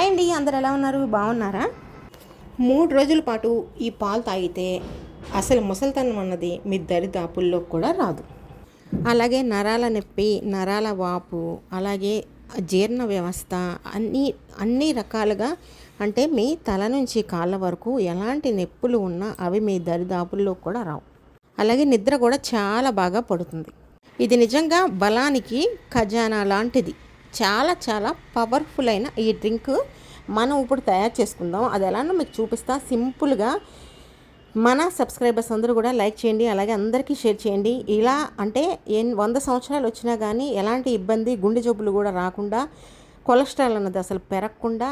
Hi అండి అందరు ఎలా ఉన్నారు? బాగున్నారా? మూడు రోజుల పాటు ఈ పాలు తాగితే అసలు ముసలితనం అన్నది మీ దరిదాపుల్లో కూడా రాదు. అలాగే నరాల నొప్పి నరాల వాపు అలాగే జీర్ణ వ్యవస్థ అన్ని అన్ని రకాలుగా అంటే మీ తల నుంచి కాళ్ళ వరకు ఎలాంటి నొప్పులు ఉన్నా అవి మీ దరిదాపుల్లో కూడా రావు. అలాగే నిద్ర కూడా చాలా బాగా పడుతుంది. ఇది నిజంగా బలానికి ఖజానా లాంటిది. చాలా చాలా పవర్ఫుల్ అయిన ఈ డ్రింక్ మనం ఇప్పుడు తయారు చేసుకుందాం. అది ఎలానో మీకు చూపిస్తా. సింపుల్గా మన సబ్స్క్రైబర్స్ అందరూ కూడా లైక్ చేయండి అలాగే అందరికీ షేర్ చేయండి. ఇలా అంటే ఎన్ వంద సంవత్సరాలు వచ్చినా కానీ ఎలాంటి ఇబ్బంది గుండె జబ్బులు కూడా రాకుండా కొలెస్ట్రాల్ అన్నది అసలు పెరగకుండా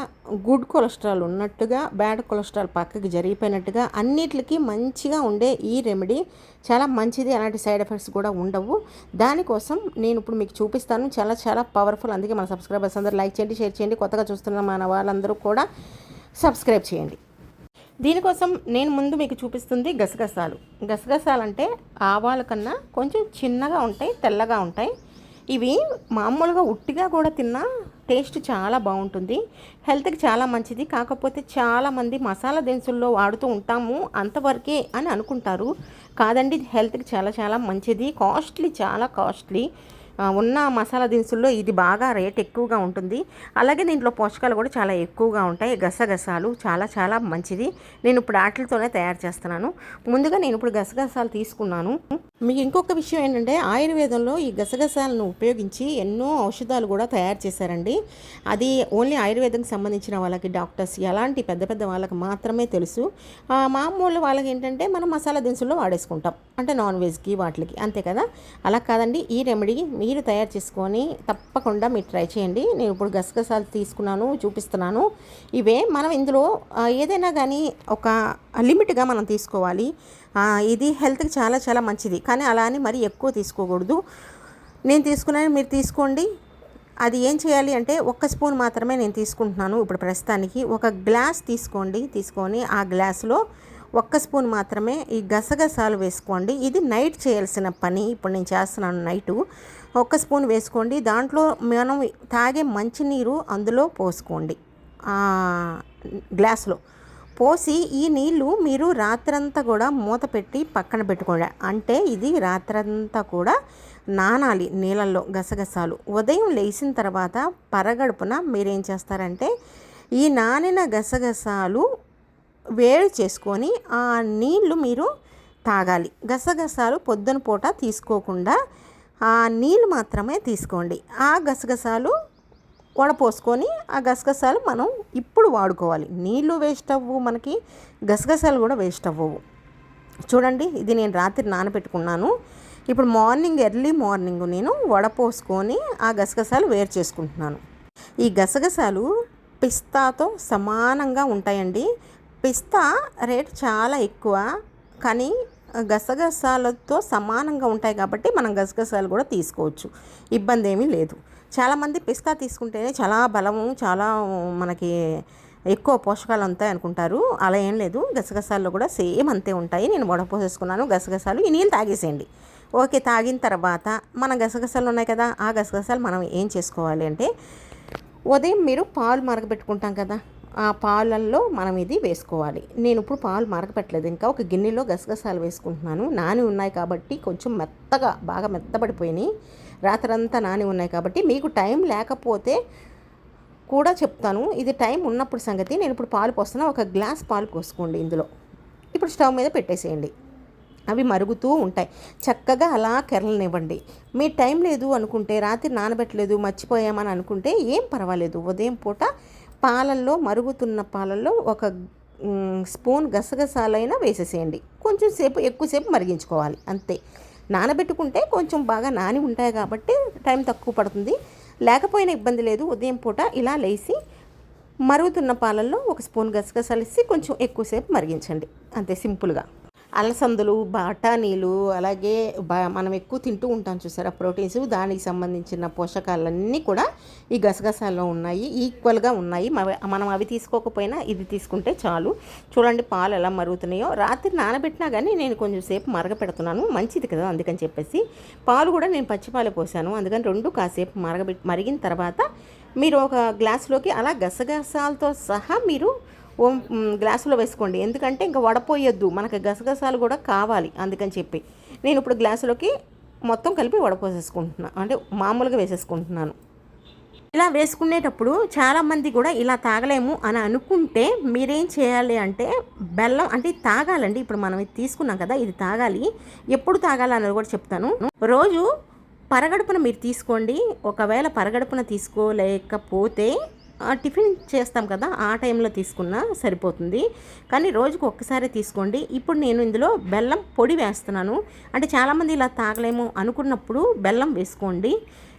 గుడ్ కొలెస్ట్రాల్ ఉన్నట్టుగా బ్యాడ్ కొలెస్ట్రాల్ పక్కకి జరిగిపోయినట్టుగా అన్నిటికీ మంచిగా ఉండే ఈ రెమెడీ. చాలా మంచిది అలాంటి సైడ్ ఎఫెక్ట్స్ కూడా ఉండవు. దానికోసం నేను ఇప్పుడు మీకు చూపిస్తాను. చాలా చాలా పవర్ఫుల్. అందుకే మన సబ్స్క్రైబర్స్ అందరూ లైక్ చేయండి షేర్ చేయండి. కొత్తగా చూస్తున్న మన వాళ్ళందరూ కూడా సబ్స్క్రైబ్ చేయండి. దీనికోసం నేను ముందు మీకు చూపిస్తుంది గసగసాలు. గసగసాలు అంటే ఆవాల కన్నా కొంచెం చిన్నగా ఉంటాయి తెల్లగా ఉంటాయి. ఇవి మామూలుగా ఉట్టిగా కూడా తిన్నా టేస్ట్ చాలా బాగుంటుంది. హెల్త్కి చాలా మంచిది. కాకపోతే చాలామంది మసాలా దినుసుల్లో వాడుతూ ఉంటాము అంతవరకే అని అనుకుంటారు. కాదండి హెల్త్కి చాలా చాలా మంచిది. కాస్ట్లీ చాలా కాస్ట్లీ. ఉన్న మసాలా దినుసుల్లో ఇది బాగా రేట్ ఎక్కువగా ఉంటుంది. అలాగే దీంట్లో పోషకాలు కూడా చాలా ఎక్కువగా ఉంటాయి. గసగసాలు చాలా చాలా మంచిది. నేను ఇప్పుడు వాటితోనే తయారు చేస్తున్నాను. ముందుగా నేను ఇప్పుడు గసగసాలు తీసుకున్నాను. మీకు ఇంకొక విషయం ఏంటంటే ఆయుర్వేదంలో ఈ గసగసాలను ఉపయోగించి ఎన్నో ఔషధాలు కూడా తయారు చేశారండి. అది ఓన్లీ ఆయుర్వేదంకి సంబంధించిన వాళ్ళకి డాక్టర్స్ ఎలాంటి పెద్ద పెద్ద వాళ్ళకి మాత్రమే తెలుసు. మామూలు వాళ్ళకి ఏంటంటే మనం మసాలా దినుసుల్లో వాడేసుకుంటాం. అంటే నాన్ వెజ్కి వాటికి అంతే కదా? అలా కాదండి ఈ రెమెడీ మీరు తయారు చేసుకొని తప్పకుండా మీరు ట్రై చేయండి. నేను ఇప్పుడు గసగసాలు తీసుకున్నాను చూపిస్తున్నాను. ఇవే మనం ఇందులో ఏదైనా కానీ ఒక లిమిట్గా మనం తీసుకోవాలి. ఇది హెల్త్కి చాలా చాలా మంచిది. కానీ అలా అని మరీ ఎక్కువ తీసుకోకూడదు. నేను తీసుకున్నాను మీరు తీసుకోండి. అది ఏం చేయాలి అంటే ఒక్క స్పూన్ మాత్రమే నేను తీసుకుంటున్నాను ఇప్పుడు ప్రస్తుతానికి. ఒక గ్లాస్ తీసుకోండి తీసుకొని ఆ గ్లాసులో ఒక్క స్పూన్ మాత్రమే ఈ గసగసాలు వేసుకోండి. ఇది నైట్ చేయాల్సిన పని. ఇప్పుడు నేను చేస్తున్నాను నైటు. ఒక్క స్పూన్ వేసుకోండి. దాంట్లో మనం తాగే మంచినీరు అందులో పోసుకోండి. గ్లాస్లో. పోసి ఈ నీళ్ళు మీరు రాత్రంతా కూడా మూత పెట్టి పక్కన పెట్టుకోండి. అంటే ఇది రాత్రంతా కూడా నానాలి నీళ్ళల్లో గసగసాలు. ఉదయం లేచిన తర్వాత పరగడుపున మీరేం చేస్తారంటే ఈ నానిన గసగసాలు వేడి చేసుకొని ఆ నీళ్ళు మీరు తాగాలి. గసగసాలు పొద్దున పూట తీసుకోకుండా ఆ నీళ్ళు మాత్రమే తీసుకోండి. ఆ గసగసాలు వడపోసుకొని ఆ గసగసాలు మనం ఇప్పుడు వాడుకోవాలి. నీళ్ళు వేస్ట్ అవ్వవు మనకి గసగసాలు కూడా వేస్ట్ అవ్వవు. చూడండి ఇది నేను రాత్రి నానబెట్టుకున్నాను. ఇప్పుడు మార్నింగ్ ఎర్లీ మార్నింగ్ నేను వడపోసుకొని ఆ గసగసాలు వేరు చేసుకుంటున్నాను. ఈ గసగసాలు పిస్తాతో సమానంగా ఉంటాయండి. పిస్తా రేట్ చాలా ఎక్కువ కానీ గసగసాలతో సమానంగా ఉంటాయి కాబట్టి మనం గసగసాలు కూడా తీసుకోవచ్చు. ఇబ్బంది ఏమీ లేదు. చాలామంది పిస్తా తీసుకుంటేనే చాలా బలము చాలా మనకి ఎక్కువ పోషకాలు ఉంటాయి అనుకుంటారు. అలా ఏం లేదు. గసగసాల్లో కూడా సేమ్ అంతే ఉంటాయి. నేను వడపోసేసుకున్నాను గసగసాలు ఈ నీళ్ళు తాగేసేయండి. ఓకే తాగిన తర్వాత మన గసగసాలు ఉన్నాయి కదా ఆ గసగసాలు మనం ఏం చేసుకోవాలి అంటే ఉదయం మీరు పాలు మరగబెట్టుకుంటాం కదా. ఆ పాలల్లో మనం ఇది వేసుకోవాలి. నేను ఇప్పుడు పాలు మరగపెట్టలేదు. ఇంకా ఒక గిన్నెలో గసగసాలు వేసుకుంటున్నాను. నాని ఉన్నాయి కాబట్టి కొంచెం మెత్తగా బాగా మెత్తబడిపోయినాయి. రాత్రంతా నాని ఉన్నాయి కాబట్టి మీకు టైం లేకపోతే కూడా చెప్తాను. ఇది టైం ఉన్నప్పుడు సంగతి. నేను ఇప్పుడు పాలు పోస్తున్నా. ఒక గ్లాస్ పాలు పోసుకోండి ఇందులో. ఇప్పుడు స్టవ్ మీద పెట్టేసేయండి. అవి మరుగుతూ ఉంటాయి. చక్కగా అలా కెరలనివ్వండి. మీ టైం లేదు అనుకుంటే రాత్రి నానబెట్టలేదు మర్చిపోయామని అనుకుంటే ఏం పర్వాలేదు. ఉదయం పూట పాలల్లో మరుగుతున్న పాలల్లో ఒక స్పూన్ గసగసాలైనా వేసేసేయండి. కొంచెం సేపు ఎక్కువసేపు మరిగించుకోవాలి. అంతే. నానబెట్టుకుంటే కొంచెం బాగా నాని ఉంటాయి కాబట్టి టైం తక్కువ పడుతుంది. లేకపోయినా ఇబ్బంది లేదు. ఉదయం పూట ఇలా లేచి మరుగుతున్న పాలల్లో ఒక స్పూన్ గసగసాలు వేసి కొంచెం ఎక్కువసేపు మరిగించండి. అంతే సింపుల్గా. అలసందులు బఠానీలు అలాగే మనం ఎక్కువ తింటూ ఉంటాం చూసారా? ప్రోటీన్స్ దానికి సంబంధించిన పోషకాలన్నీ కూడా ఈ గసగసాల్లో ఉన్నాయి ఈక్వల్గా ఉన్నాయి. మనం అవి తీసుకోకపోయినా ఇది తీసుకుంటే చాలు. చూడండి పాలు ఎలా మరుగుతున్నాయో. రాత్రి నానబెట్టినా కానీ నేను కొంచెం సేపు మరగపెడుతున్నాను. మంచిది కదా అందుకని చెప్పేసి. పాలు కూడా నేను పచ్చిపాలు పోసాను. అందుకని రెండు కాసేపు మరగబెట్టి మరిగిన తర్వాత మీరు ఒక గ్లాసులోకి అలా గసగసాలతో సహా మీరు గ్లాసులో వేసుకోండి. ఎందుకంటే ఇంకా వడపోయొద్దు. మనకు గసగసాలు కూడా కావాలి అందుకని చెప్పి. నేను ఇప్పుడు గ్లాసులోకి మొత్తం కలిపి వడపోసేసుకుంటున్నాను అంటే మామూలుగా వేసేసుకుంటున్నాను. ఇలా వేసుకునేటప్పుడు చాలామంది కూడా ఇలా తాగలేము అని అనుకుంటే మీరేం చేయాలి అంటే బెల్లం అంటే తాగాలండి. ఇప్పుడు మనం ఇది తీసుకున్నాం కదా ఇది తాగాలి. ఎప్పుడు తాగాలి అన్నది కూడా చెప్తాను. రోజు పరగడుపున మీరు తీసుకోండి. ఒకవేళ పరగడుపున తీసుకోలేకపోతే టిఫిన్ చేస్తాం కదా ఆ టైంలో తీసుకున్నా సరిపోతుంది. కానీ రోజుకు ఒక్కసారి తీసుకోండి. ఇప్పుడు నేను ఇందులో బెల్లం పొడి వేస్తున్నాను. అంటే చాలామంది ఇలా తాగలేము అనుకున్నప్పుడు బెల్లం వేసుకోండి.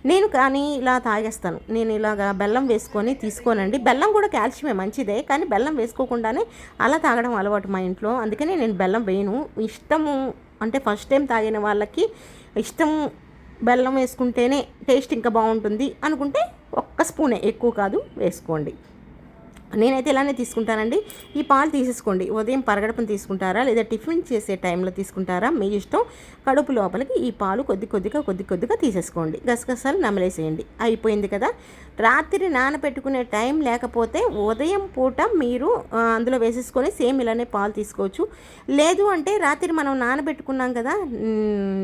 నేను కానీ ఇలా తాగేస్తాను. నేను ఇలాగా బెల్లం వేసుకొని తీసుకోనండి. బెల్లం కూడా కాల్షియమే మంచిదే. కానీ బెల్లం వేసుకోకుండానే అలా తాగడం అలవాటు మా ఇంట్లో. అందుకనే నేను బెల్లం వేయను. ఇష్టము అంటే ఫస్ట్ టైం తాగిన వాళ్ళకి ఇష్టం బెల్లం వేసుకుంటేనే టేస్ట్ ఇంకా బాగుంటుంది అనుకుంటే ఒక్క స్పూనే ఎక్కువ కాదు వేసుకోండి. నేనైతే ఇలానే తీసుకుంటానండి. ఈ పాలు తీసేసుకోండి. ఉదయం పరగడపని తీసుకుంటారా లేదా టిఫిన్ చేసే టైంలో తీసుకుంటారా మీ ఇష్టం కడుపు లోపలికి ఈ పాలు కొద్ది కొద్దిగా కొద్ది కొద్దిగా తీసేసుకోండి. గసగసాలు నమలేసేయండి. అయిపోయింది కదా? రాత్రి నానబెట్టుకునే టైం లేకపోతే ఉదయం పూట మీరు అందులో వేసేసుకొని సేమ్ ఇలానే పాలు తీసుకోవచ్చు. లేదు అంటే రాత్రి మనం నానబెట్టుకున్నాం కదా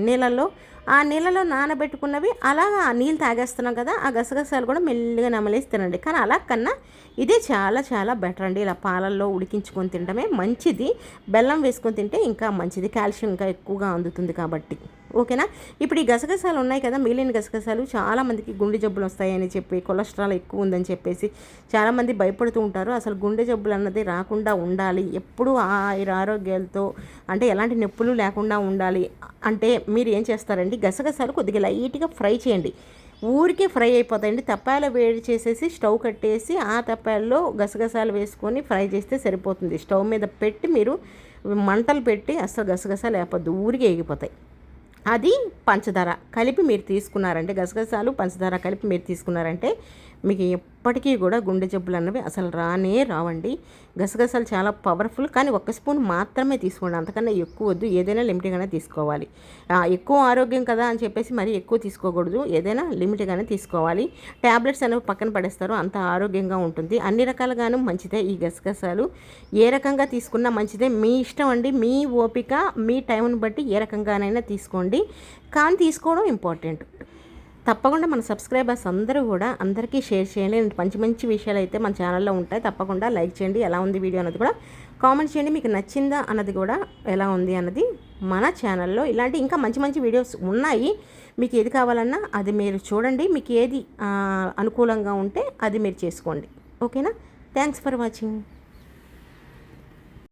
నీళ్ళల్లో ఆ నీళ్ళలో నానబెట్టుకున్నవి అలా ఆ నీళ్ళు తాగేస్తున్నాం కదా ఆ గసగసాలు కూడా మెల్లిగా నమలేసి తినండి. కానీ అలా కన్నా ఇదే చాలా చాలా బెటర్ అండి. ఇలా పాలల్లో ఉడికించుకొని తినడమే మంచిది. బెల్లం వేసుకొని తింటే ఇంకా మంచిది. కాల్షియం ఇంకా ఎక్కువగా అందుతుంది కాబట్టి. ఓకేనా? ఇప్పుడు ఈ గసగసాలు ఉన్నాయి కదా మిగిలిన గసగసాలు చాలామందికి గుండె జబ్బులు వస్తాయని చెప్పి కొలెస్ట్రాల్ ఎక్కువ ఉందని చెప్పేసి చాలామంది భయపడుతూ ఉంటారు. అసలు గుండె జబ్బులు అన్నది రాకుండా ఉండాలి. ఎప్పుడు ఆరోగ్యాలతో అంటే ఎలాంటి నొప్పులు లేకుండా ఉండాలి అంటే మీరు ఏం చేస్తారండి? గసగసాలు కొద్దిగా లైట్గా ఫ్రై చేయండి. ఊరికే ఫ్రై అయిపోతాయండి. తప్పాల వేడి చేసేసి స్టవ్ కట్టేసి ఆ తప్పాల్లో గసగసాలు వేసుకొని ఫ్రై చేస్తే సరిపోతుంది. స్టవ్ మీద పెట్టి మీరు మంటలు పెట్టి అసలు గసగసాలు వేపద్దు ఊరికే ఎగిపోతాయి అది పంచదార కలిపి మీరు తీసుకున్నారంటే గసగసాలు పంచదార కలిపి మీరు తీసుకున్నారంటే మీకు ఎప్పటికీ కూడా గుండె జబ్బులు అన్నవి అసలు రానే రావండి. గసగసాలు చాలా పవర్ఫుల్ కానీ ఒక్క స్పూన్ మాత్రమే తీసుకోండి. అంతకన్నా ఎక్కువ వద్దు. ఏదైనా లిమిట్గానే తీసుకోవాలి. ఎక్కువ ఆరోగ్యం కదా అని చెప్పేసి మరీ ఎక్కువ తీసుకోకూడదు. ఏదైనా లిమిట్గానే తీసుకోవాలి. ట్యాబ్లెట్స్ అనేవి పక్కన పడేస్తారు. అంత ఆరోగ్యంగా ఉంటుంది. అన్ని రకాలుగాను మంచిదే ఈ గసగసాలు. ఏ రకంగా తీసుకున్నా మంచిదే. మీ ఇష్టం అండి. మీ ఓపిక మీ టైంని బట్టి ఏ రకంగానైనా తీసుకోండి. కానీ తీసుకోవడం ఇంపార్టెంట్. తప్పకుండా మన సబ్స్క్రైబర్స్ అందరూ కూడా అందరికీ షేర్ చేయండి. మంచి మంచి విషయాలు అయితే మన ఛానల్లో ఉంటాయి. తప్పకుండా లైక్ చేయండి. ఎలా ఉంది వీడియో అన్నది కూడా కామెంట్ చేయండి. మీకు నచ్చిందా అన్నది కూడా ఎలా ఉంది అన్నది మన ఛానల్లో. ఇలాంటి ఇంకా మంచి మంచి వీడియోస్ ఉన్నాయి. మీకు ఏది కావాలన్నా అది మీరు చూడండి. మీకు ఏది అనుకూలంగా ఉంటే అది మీరు చేసుకోండి. ఓకేనా? Thanks for watching.